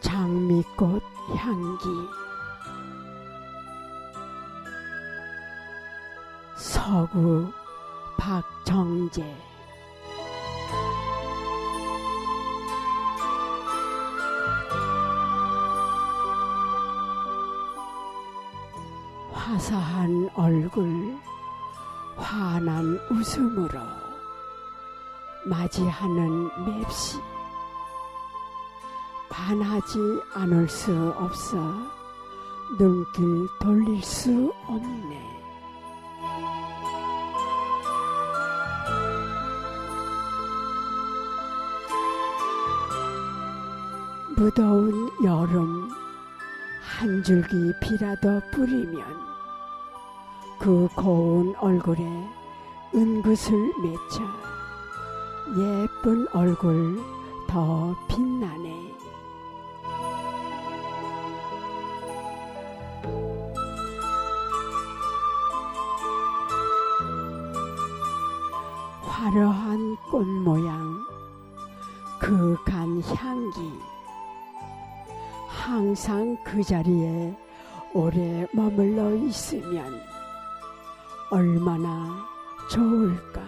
장미꽃 향기. 서구 박정재. 화사한 얼굴 환한 웃음으로 맞이하는 맵시 반하지 않을 수 없어 눈길 돌릴 수 없네. 무더운 여름 한 줄기 비라도 뿌리면 그 고운 얼굴에 은굿을 맺혀 예쁜 얼굴 더 빛나네. 화려한 꽃 모양, 그 간 향기, 항상 그 자리에 오래 머물러 있으면 얼마나 좋을까.